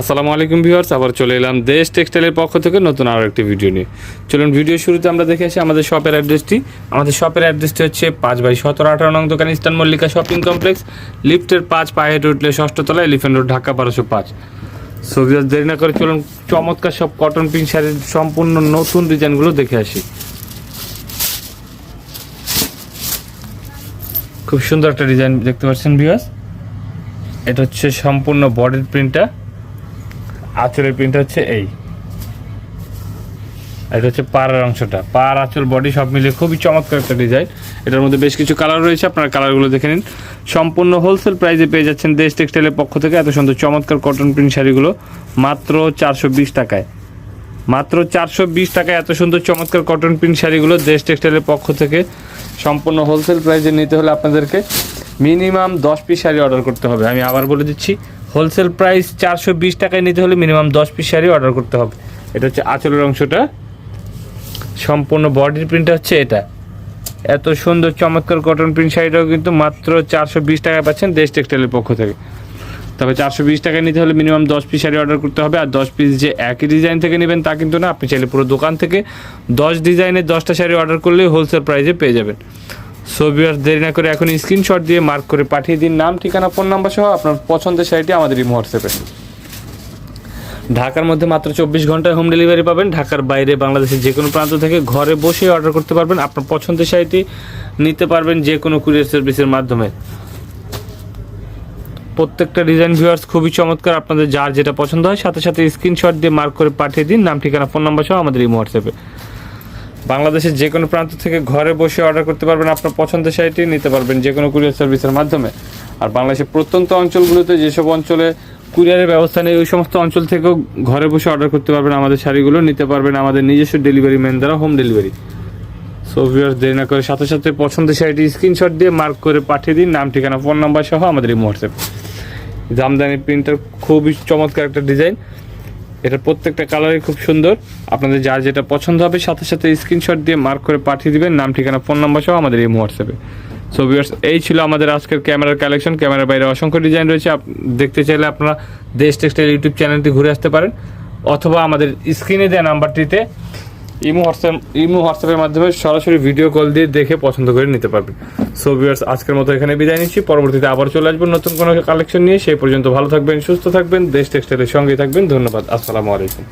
আসসালামু আলাইকুম ভিউয়ার্স, আবার চলে এলাম দেশ টেক্সটাইলের পক্ষ থেকে নতুন আরও একটি ভিডিও নিয়ে। চলুন ভিডিও শুরুতে আমরা দেখে আসি আমাদের শপের অ্যাড্রেসটি। আমাদের শপের অ্যাড্রেসটি হচ্ছে পাঁচ বাই সতেরো আঠারো নং দোকান ইস্টার্ন মল্লিকা শপিং কমপ্লেক্স, লিফটের পাঁচ পায়ে হেঁটে উঠলে ষষ্ঠতলা এলিফেন্ট রোড, ঢাকা বারোশো পাঁচ। সো দেরি না করে চলুন চমৎকার সব কটন পিন শাড়ির সম্পূর্ণ নতুন ডিজাইনগুলো দেখে আসি। খুব সুন্দর একটা ডিজাইন দেখতে পাচ্ছেন ভিউয়ার্স। এটা হচ্ছে সম্পূর্ণ বডির প্রিন্টটা আঁচলের প্রিন্ট হচ্ছে এই। এটা হচ্ছে পাড়ার অংশটা। পার আঁচল বডি সব মিলিয়ে খুবই চমৎকার একটা ডিজাইন এটার মধ্যে বেশ কিছু কালার রয়েছে, আপনারা কালারগুলো দেখে নিন। সম্পূর্ণ হোলসেল প্রাইসে পেয়ে যাচ্ছেন দেশ টেক্সটাইলের পক্ষ থেকে এত সুন্দর চমৎকার কটন প্রিন্ট শাড়িগুলো, মাত্র চারশো বিশ টাকায়। মাত্র চারশো বিশ টাকায় এত সুন্দর চমৎকার কটন প্রিন্ট শাড়িগুলো দেশ টেক্সটাইলের পক্ষ থেকে সম্পূর্ণ হোলসেল প্রাইসে নিতে হলে আপনাদেরকে মিনিমাম দশ পিস শাড়ি অর্ডার করতে হবে। আমি আবার বলে দিচ্ছি হোলসেল প্রাইস চারশো বিশ টাকায় নিতে হলে মিনিমাম দশ পিস শাড়ি অর্ডার করতে হবে। এটা হচ্ছে আঁচলের অংশটা। সম্পূর্ণ বডির প্রিন্টটা হচ্ছে এটা। এত সুন্দর চমৎকার কটন প্রিন্ট শাড়িটাও কিন্তু মাত্র চারশো বিশ টাকায় পাচ্ছেন দেশ টেক্সটাইলের পক্ষ থেকে। তবে চারশো বিশ টাকায় নিতে হলে মিনিমাম দশ পিস শাড়ি অর্ডার করতে হবে। আর দশ পিস যে একই ডিজাইন থেকে নেবেন তা কিন্তু না। আপনি চাইলে পুরো দোকান থেকে দশ ডিজাইনের দশটা শাড়ি অর্ডার করলেই হোলসেল প্রাইসে পেয়ে যাবেন। সো ভিউয়ার্স দেরি না করে এখন স্ক্রিনশট দিয়ে মার্ক করে পাঠিয়ে দিন। নাম, ঠিকানা ফোন নাম্বার সহ আপনার পছন্দের শাড়িটি আমাদের এই হোয়াটসঅ্যাপে ঢাকার মধ্যে মাত্র চব্বিশ ঘন্টায় হোম ডেলিভারি পাবেন। ঢাকার বাইরে বাংলাদেশের যে কোনো প্রান্ত থেকে ঘরে বসে অর্ডার করতে পারবেন। আপনার পছন্দের শাড়িটি নিতে পারবেন যে কোনো কুরিয়ার সার্ভিসের মাধ্যমে। প্রত্যেকটা ডিজাইন ভিউয়ার্স খুবই চমৎকার। আপনাদের যার যেটা পছন্দ হয়, সাথে সাথে স্ক্রিনশট দিয়ে মার্ক করে পাঠিয়ে দিন। নাম, ঠিকানা ফোন নাম্বার সহ আমাদের এই হোয়াটসঅ্যাপে বাংলাদেশের যে কোনো প্রান্ত থেকে ঘরে বসে অর্ডার করতে পারবেন আপনার পছন্দের শাড়িটি নিতে পারবেন যে কোনো কুরিয়ার সার্ভিসের মাধ্যমে। আর বাংলাদেশের প্রত্যন্ত অঞ্চলগুলোতে যেসব অঞ্চলে কুরিয়ারের ব্যবস্থা নেই, ওই সমস্ত অঞ্চল থেকেও ঘরে বসে অর্ডার করতে পারবেন আমাদের শাড়িগুলো, নিতে পারবেন আমাদের নিজস্ব ডেলিভারি ম্যান দ্বারা হোম ডেলিভারি সো ভিউয়ার্স দেরি না করে সাথে সাথে পছন্দের শাড়িটি স্ক্রিনশট দিয়ে মার্ক করে পাঠিয়ে দিন, নাম, ঠিকানা ফোন নাম্বার সহ আমাদের এই হোয়াটসঅ্যাপ জামদানি প্রিন্টার খুবই চমৎকার একটা ডিজাইন এটা প্রত্যেকটা কালারই খুব সুন্দর। আপনাদের যার যেটা পছন্দ হবে, সাথে সাথে স্ক্রিনশট দিয়ে মার্ক করে পাঠিয়ে দিবেন। নাম, ঠিকানা ফোন নাম্বার সহ আমাদের এই হোয়াটসঅ্যাপে সো ভিউয়ার্স এই ছিল আমাদের আজকের ক্যামেরার কালেকশন ক্যামেরার বাইরে অসংখ্য ডিজাইন রয়েছে। দেখতে চাইলে আপনারা দেশ টেক্সটাইল ইউটিউব চ্যানেলটি ঘুরে আসতে পারেন। অথবা আমাদের স্ক্রিনে দেওয়া নাম্বারটিতে ইমো হোয়াটসঅ্যাপ, ইমো হোয়াটসঅ্যাপের মাধ্যমে সরাসরি ভিডিও কল দিয়ে দেখে পছন্দ করে নিতে পারবেন সো ভিউয়ার্স আজকের মতো এখানে বিদায় নিচ্ছি। পরবর্তীতে আবার চলে আসব নতুন কোনো কালেকশন নিয়ে। সেই পর্যন্ত ভালো থাকবেন, সুস্থ থাকবেন, দেশ টেক্সটাইলের সঙ্গেই থাকবেন। ধন্যবাদ, আসসালামু আলাইকুম।